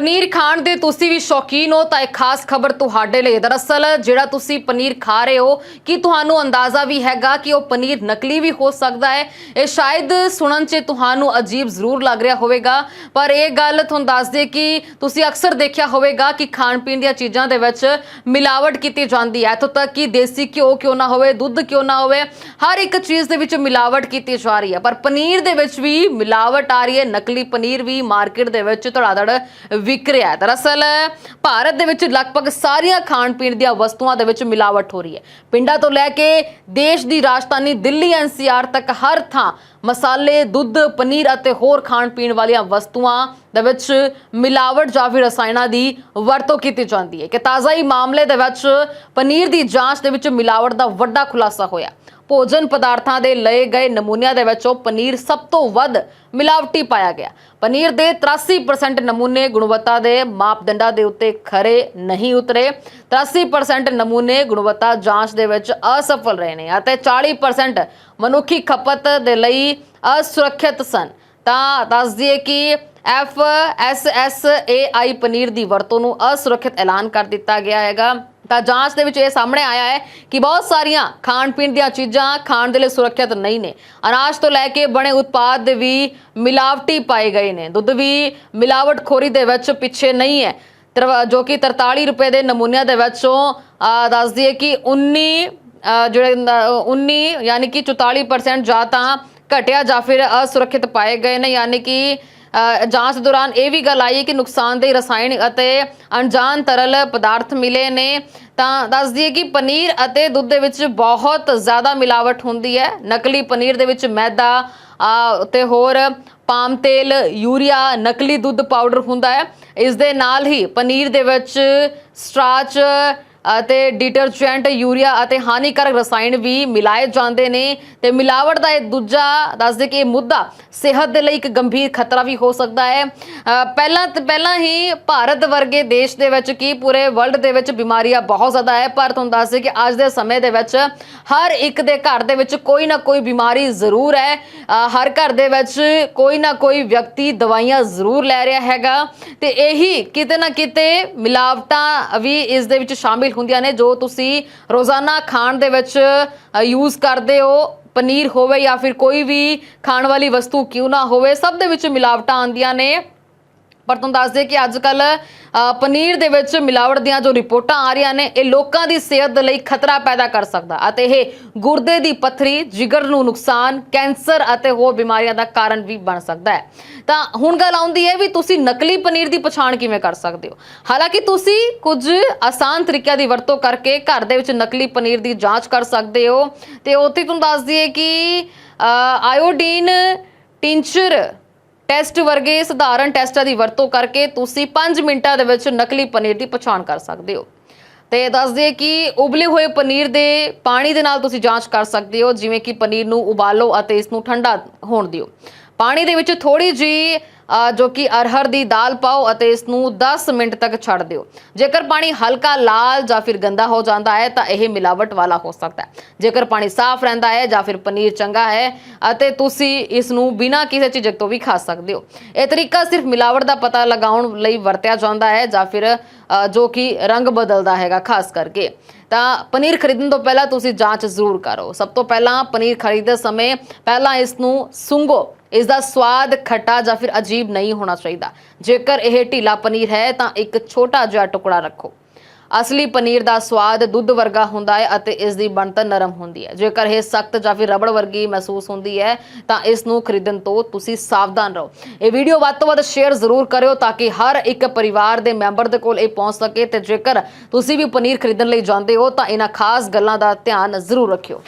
ਪਨੀਰ ਖਾਣ ਦੇ ਤੁਸੀਂ ਵੀ ਸ਼ੌਕੀਨ ਹੋ, ਤਾਂ ਇੱਕ ਖਾਸ ਖਬਰ ਤੁਹਾਡੇ ਲਈ। ਦਰਅਸਲ, ਜਿਹੜਾ ਤੁਸੀਂ ਪਨੀਰ ਖਾ ਰਹੇ ਹੋ, ਕੀ ਤੁਹਾਨੂੰ ਅੰਦਾਜ਼ਾ ਵੀ ਹੈਗਾ ਕਿ ਉਹ ਪਨੀਰ ਨਕਲੀ ਵੀ ਹੋ ਸਕਦਾ ਹੈ? ਇਹ ਸ਼ਾਇਦ ਸੁਣਨ 'ਚ ਤੁਹਾਨੂੰ ਅਜੀਬ ਜ਼ਰੂਰ ਲੱਗ ਰਿਹਾ ਹੋਵੇਗਾ, ਪਰ ਇਹ ਗੱਲ ਤੁਹਾਨੂੰ ਦੱਸ ਦੇ ਕਿ ਤੁਸੀਂ ਅਕਸਰ ਦੇਖਿਆ ਹੋਵੇਗਾ ਕਿ ਖਾਣ ਪੀਣ ਦੀਆਂ ਚੀਜ਼ਾਂ ਦੇ ਵਿੱਚ ਮਿਲਾਵਟ ਕੀਤੀ ਜਾਂਦੀ ਹੈ। ਇੱਥੋਂ ਤੱਕ ਕਿ ਦੇਸੀ ਘਿਓ ਕਿਉਂ ਨਾ ਹੋਵੇ, ਦੁੱਧ ਕਿਉਂ ਨਾ ਹੋਵੇ, ਹਰ ਇੱਕ ਚੀਜ਼ ਦੇ ਵਿੱਚ ਮਿਲਾਵਟ ਕੀਤੀ ਜਾ ਰਹੀ ਹੈ। ਪਰ ਪਨੀਰ ਦੇ ਵਿੱਚ ਵੀ ਮਿਲਾਵਟ ਆ ਰਹੀ ਹੈ। ਨਕਲੀ ਪਨੀਰ ਵੀ ਮਾਰਕੀਟ ਦੇ ਵਿੱਚ ਧੜਾਧੜ ਵਿਕ ਰਿਹਾ ਹੈ। ਦਰਅਸਲ, ਭਾਰਤ ਦੇ ਵਿੱਚ ਲਗਭਗ ਸਾਰੀਆਂ ਖਾਣ ਪੀਣ ਦੀਆਂ ਵਸਤੂਆਂ ਦੇ ਵਿੱਚ ਮਿਲਾਵਟ ਹੋ ਰਹੀ ਹੈ। ਪਿੰਡਾਂ ਤੋਂ ਲੈ ਕੇ ਦੇਸ਼ ਦੀ ਰਾਜਧਾਨੀ ਦਿੱਲੀ ਐਨਸੀਆਰ ਤੱਕ ਹਰ ਥਾਂ ਮਸਾਲੇ, ਦੁੱਧ, ਪਨੀਰ ਅਤੇ ਹੋਰ ਖਾਣ ਪੀਣ ਵਾਲੀਆਂ ਵਸਤੂਆਂ ਦੇ ਵਿੱਚ ਮਿਲਾਵਟ ਜਾਂ ਫਿਰ ਰਸਾਇਣਾਂ ਦੀ ਵਰਤੋਂ ਕੀਤੀ ਜਾਂਦੀ ਹੈ। ਕਿ ਤਾਜ਼ਾ ਹੀ ਮਾਮਲੇ ਦੇ ਵਿੱਚ ਪਨੀਰ ਦੀ ਜਾਂਚ ਦੇ ਵਿੱਚ ਮਿਲਾਵਟ ਦਾ ਵੱਡਾ ਖੁਲਾਸਾ ਹੋਇਆ। ਭੋਜਨ ਪਦਾਰਥਾਂ ਦੇ ਲਏ ਗਏ ਨਮੂਨਿਆਂ ਦੇ ਵਿੱਚੋਂ ਪਨੀਰ ਸਭ ਤੋਂ ਵੱਧ ਮਿਲਾਵਟੀ ਪਾਇਆ ਗਿਆ। ਪਨੀਰ ਦੇ 83% ਨਮੂਨੇ ਗੁਣਵੱਤਾ ਦੇ ਮਾਪਦੰਡਾਂ ਦੇ ਉੱਤੇ ਖਰੇ ਨਹੀਂ ਉਤਰੇ। 83% ਨਮੂਨੇ ਗੁਣਵੱਤਾ ਜਾਂਚ ਦੇ ਵਿੱਚ ਅਸਫਲ ਰਹੇ ਨੇ ਅਤੇ 40% ਮਨੁੱਖੀ ਖਪਤ ਦੇ ਲਈ ਅਸੁਰੱਖਿਅਤ ਸਨ। ਤਾਂ ਦੱਸ ਦਈਏ ਕਿ F S S A I paneer ਦੀ ਵਰਤੋਂ ਨੂੰ ਅਸੁਰੱਖਿਅਤ ਐਲਾਨ ਕਰ ਦਿੱਤਾ ਗਿਆ ਹੈਗਾ। ਤਾਂ ਜਾਂਚ ਦੇ ਵਿੱਚ ਇਹ ਸਾਹਮਣੇ ਆਇਆ ਹੈ ਕਿ ਬਹੁਤ ਸਾਰੀਆਂ ਖਾਣ ਪੀਣ ਦੀਆਂ ਚੀਜ਼ਾਂ ਖਾਣ ਦੇ ਲਈ ਸੁਰੱਖਿਅਤ ਨਹੀਂ ਨੇ। ਅਨਾਜ ਤੋਂ ਲੈ ਕੇ ਬਣੇ ਉਤਪਾਦ ਵੀ ਮਿਲਾਵਟੀ ਪਾਏ ਗਏ ਨੇ। ਦੁੱਧ ਵੀ ਮਿਲਾਵਟਖੋਰੀ ਦੇ ਵਿੱਚ ਪਿੱਛੇ ਨਹੀਂ ਹੈ। ਤਰਵ- ਜੋ ਕਿ 43 ਰੁਪਏ ਦੇ ਨਮੂਨਿਆਂ ਦੇ ਵਿੱਚੋਂ ਅਹ, ਦੱਸ ਦਈਏ ਕਿ 19 ਜਿਹੜੇ ਨ- 19 ਯਾਨੀ ਕਿ 44% ਜਾਂ ਤਾਂ ਘਟਿਆ ਜਾਂ ਫਿਰ ਅਸੁਰੱਖਿਅਤ ਪਾਏ ਗਏ ਨੇ। ਯਾਨੀ ਕਿ ਜਾਂਚ ਦੌਰਾਨ ਇਹ ਵੀ ਗੱਲ ਆਈ ਹੈ ਕਿ ਨੁਕਸਾਨਦੇਹ ਰਸਾਇਣ ਅਤੇ ਅਣਜਾਣ ਤਰਲ ਪਦਾਰਥ ਮਿਲੇ ਨੇ। ਤਾਂ ਦੱਸ ਦਈਏ ਕਿ ਪਨੀਰ ਅਤੇ ਦੁੱਧ ਦੇ ਵਿੱਚ ਬਹੁਤ ਜ਼ਿਆਦਾ ਮਿਲਾਵਟ ਹੁੰਦੀ ਹੈ। ਨਕਲੀ ਪਨੀਰ ਦੇ ਵਿੱਚ ਮੈਦਾ ਅ, ਤੇ ਹੋਰ ਪਾਮ ਤੇਲ ਯੂਰੀਆ ਨਕਲੀ ਦੁੱਧ ਪਾਊਡਰ ਹੁੰਦਾ ਹੈ। ਇਸ ਦੇ ਨਾਲ ਹੀ ਪਨੀਰ ਦੇ ਵਿੱਚ ਸਟਾਰਚ ਅਤੇ ਡਿਟਰਜੈਂਟ ਯੂਰੀਆ ਅਤੇ ਹਾਨੀਕਾਰਕ ਰਸਾਇਣ ਵੀ ਮਿਲਾਏ ਜਾਂਦੇ ਨੇ। ਤੇ ਮਿਲਾਵਟ ਦਾ ਇਹ ਦੂਜਾ ਦੱਸਦੇ ਕਿ ਇਹ ਮੁੱਦਾ ਸਿਹਤ ਦੇ ਲਈ ਇੱਕ ਗੰਭੀਰ ਖਤਰਾ ਵੀ ਹੋ ਸਕਦਾ ਹੈ। ਪਹਿਲਾਂ ਪਹਿਲਾਂ ਹੀ ਭਾਰਤ ਵਰਗੇ ਦੇਸ਼ ਦੇ ਵਿੱਚ ਕੀ ਪੂਰੇ ਵਰਲਡ ਦੇ ਵਿੱਚ ਬਿਮਾਰੀਆਂ ਬਹੁਤ ਜ਼ਿਆਦਾ ਹੈ। ਪਰ ਤੁਹਾਨੂੰ ਦੱਸਦੇ ਕਿ ਅੱਜ ਦੇ ਸਮੇਂ ਦੇ ਵਿੱਚ ਹਰ ਇੱਕ ਦੇ ਘਰ ਦੇ ਵਿੱਚ ਕੋਈ ਨਾ ਕੋਈ ਬਿਮਾਰੀ ਜ਼ਰੂਰ ਹੈ। ਹਰ ਘਰ ਦੇ ਵਿੱਚ ਕੋਈ ਨਾ ਕੋਈ ਵਿਅਕਤੀ ਦਵਾਈਆਂ ਜ਼ਰੂਰ ਲੈ ਰਿਹਾ ਹੈਗਾ। ਤੇ ਇਹੀ ਕਿਤੇ ਨਾ ਕਿਤੇ ਮਿਲਾਵਟਾਂ ਵੀ ਇਸ ਦੇ ਵਿੱਚ ਸ਼ਾਮਿਲ ਹੁੰਦੀਆਂ ਨੇ ਜੋ ਤੁਸੀਂ ਰੋਜ਼ਾਨਾ ਖਾਣ ਦੇ ਵਿੱਚ ਯੂਜ਼ ਕਰਦੇ ਹੋ। ਪਨੀਰ ਹੋਵੇ ਜਾਂ ਫਿਰ ਕੋਈ ਵੀ ਖਾਣ ਵਾਲੀ ਵਸਤੂ ਕਿਉਂ ਨਾ ਹੋਵੇ, ਸਭ ਦੇ ਵਿੱਚ ਮਿਲਾਵਟਾਂ ਆਉਂਦੀਆਂ ਨੇ। ਪਰ ਤੁਹਾਨੂੰ ਦੱਸ ਦੇ ਕਿ ਅੱਜ ਕੱਲ ਪਨੀਰ ਦੇ ਵਿੱਚ ਮਿਲਾਵਟ ਦੀਆਂ ਜੋ ਰਿਪੋਰਟਾਂ ਆ ਰਹੀਆਂ ਨੇ, ਇਹ ਲੋਕਾਂ ਦੀ ਸਿਹਤ ਦੇ ਲਈ ਖਤਰਾ ਪੈਦਾ ਕਰ ਸਕਦਾ। ਅਤੇ ਇਹ ਗੁਰਦੇ ਦੀ ਪੱਥਰੀ, ਜਿਗਰ ਨੂੰ ਨੁਕਸਾਨ, ਕੈਂਸਰ ਅਤੇ ਹੋਰ ਬਿਮਾਰੀਆਂ ਦਾ ਕਾਰਨ ਵੀ ਬਣ ਸਕਦਾ ਹੈ। ਤਾਂ ਹੁਣ ਗੱਲ ਆਉਂਦੀ ਹੈ ਵੀ ਤੁਸੀਂ ਨਕਲੀ ਪਨੀਰ ਦੀ ਪਛਾਣ ਕਿਵੇਂ ਕਰ ਸਕਦੇ ਹੋ? ਹਾਲਾਂਕਿ ਤੁਸੀਂ ਕੁਝ ਆਸਾਨ ਤਰੀਕਿਆਂ ਦੀ ਵਰਤੋਂ ਕਰਕੇ ਘਰ ਦੇ ਵਿੱਚ ਨਕਲੀ ਪਨੀਰ ਦੀ ਜਾਂਚ ਕਰ ਸਕਦੇ ਹੋ। ਤੇ ਉੱਥੇ ਤੁਹਾਨੂੰ ਦੱਸ ਦਈਏ ਕਿ ਆਇਓਡੀਨ, ਟਿੰਚਰ ਟੈਸਟ ਵਰਗੇ ਸਧਾਰਨ ਟੈਸਟਾਂ ਦੀ ਵਰਤੋਂ ਕਰਕੇ ਤੁਸੀਂ 5 ਮਿੰਟਾਂ ਦੇ ਵਿੱਚ ਨਕਲੀ ਪਨੀਰ ਦੀ ਪਛਾਣ ਕਰ ਸਕਦੇ ਹੋ। ਤੇ ਦੱਸ ਦਈਏ ਕਿ ਉਬਲੇ ਹੋਏ ਪਨੀਰ ਦੇ ਪਾਣੀ ਦੇ ਨਾਲ ਤੁਸੀਂ ਜਾਂਚ ਕਰ ਸਕਦੇ ਹੋ, ਜਿਵੇਂ ਕਿ ਪਨੀਰ ਨੂੰ ਉਬਾਲੋ ਅਤੇ ਇਸ ਨੂੰ ਠੰਡਾ ਹੋਣ ਦਿਓ। ਪਾਣੀ ਦੇ ਵਿੱਚ ਥੋੜੀ ਜੀ ਜੋ ਕਿ ਅਰਹਰ ਦੀ ਦਾਲ ਪਾਓ ਅਤੇ ਇਸ ਨੂੰ 10 ਮਿੰਟ ਤੱਕ ਛੱਡ ਦਿਓ। ਜੇਕਰ ਪਾਣੀ ਹਲਕਾ ਲਾਲ ਜਾਂ ਫਿਰ ਗੰਦਾ ਹੋ ਜਾਂਦਾ ਹੈ, ਤਾਂ ਇਹ ਮਿਲਾਵਟ ਵਾਲਾ ਹੋ ਸਕਦਾ ਹੈ। ਜੇਕਰ ਪਾਣੀ ਸਾਫ਼ ਰਹਿੰਦਾ ਹੈ ਜਾਂ ਫਿਰ ਪਨੀਰ ਚੰਗਾ ਹੈ ਅਤੇ ਤੁਸੀਂ ਇਸ ਨੂੰ ਬਿਨਾਂ ਕਿਸੇ ਝਿਜਕ ਤੋਂ ਵੀ ਖਾ ਸਕਦੇ ਹੋ। ਇਹ ਤਰੀਕਾ ਸਿਰਫ ਮਿਲਾਵਟ ਦਾ ਪਤਾ ਲਗਾਉਣ ਲਈ ਵਰਤਿਆ ਜਾਂਦਾ ਹੈ ਜਾਂ ਫਿਰ ਜੋ ਕਿ ਰੰਗ ਬਦਲਦਾ ਹੈਗਾ ਖਾਸ ਕਰਕੇ। ਤਾਂ ਪਨੀਰ ਖਰੀਦਣ ਤੋਂ ਪਹਿਲਾਂ ਤੁਸੀਂ ਜਾਂਚ ਜ਼ਰੂਰ ਕਰੋ। ਸਭ ਤੋਂ ਪਹਿਲਾਂ ਪਨੀਰ ਖਰੀਦਦੇ ਸਮੇਂ ਪਹਿਲਾਂ ਇਸ ਨੂੰ ਸੁੰਘੋ। ਇਸ ਦਾ ਸਵਾਦ, ਖੱਟਾ ਜਾਂ ਫਿਰ ਅਜੀਬ ਨਹੀਂ ਹੋਣਾ ਚਾਹੀਦਾ। ਜੇਕਰ ਇਹ ਢੀਲਾ ਪਨੀਰ ਹੈ, ਤਾਂ ਇੱਕ ਛੋਟਾ ਜਿਹਾ ਟੁਕੜਾ ਰੱਖੋ। ਅਸਲੀ ਪਨੀਰ ਦਾ ਸਵਾਦ ਦੁੱਧ ਵਰਗਾ ਹੁੰਦਾ ਹੈ ਅਤੇ ਇਸ ਦੀ ਬਣਤਰ ਨਰਮ ਹੁੰਦੀ ਹੈ। ਜੇਕਰ ਇਹ ਸਖਤ ਜਾਂ ਫਿਰ ਰਬੜ ਵਰਗੀ ਮਹਿਸੂਸ ਹੁੰਦੀ ਹੈ, ਤਾਂ ਇਸ ਨੂੰ ਖਰੀਦਣ ਤੋਂ ਤੁਸੀਂ ਸਾਵਧਾਨ ਰਹੋ। ਇਹ ਵੀਡੀਓ ਵੱਧ ਤੋਂ ਵੱਧ ਸ਼ੇਅਰ ਜ਼ਰੂਰ ਕਰਿਓ ਤਾਂ ਕਿ ਹਰ ਇੱਕ ਪਰਿਵਾਰ ਦੇ ਮੈਂਬਰ ਦੇ ਕੋਲ ਇਹ ਪਹੁੰਚ ਸਕੇ ਤੇ ਜੇਕਰ ਤੁਸੀਂ ਵੀ ਪਨੀਰ ਖਰੀਦਣ ਲਈ ਜਾਂਦੇ ਹੋ, ਤਾਂ ਇਹਨਾਂ ਖਾਸ ਗੱਲਾਂ ਦਾ ਧਿਆਨ ਜ਼ਰੂਰ ਰੱਖਿਓ।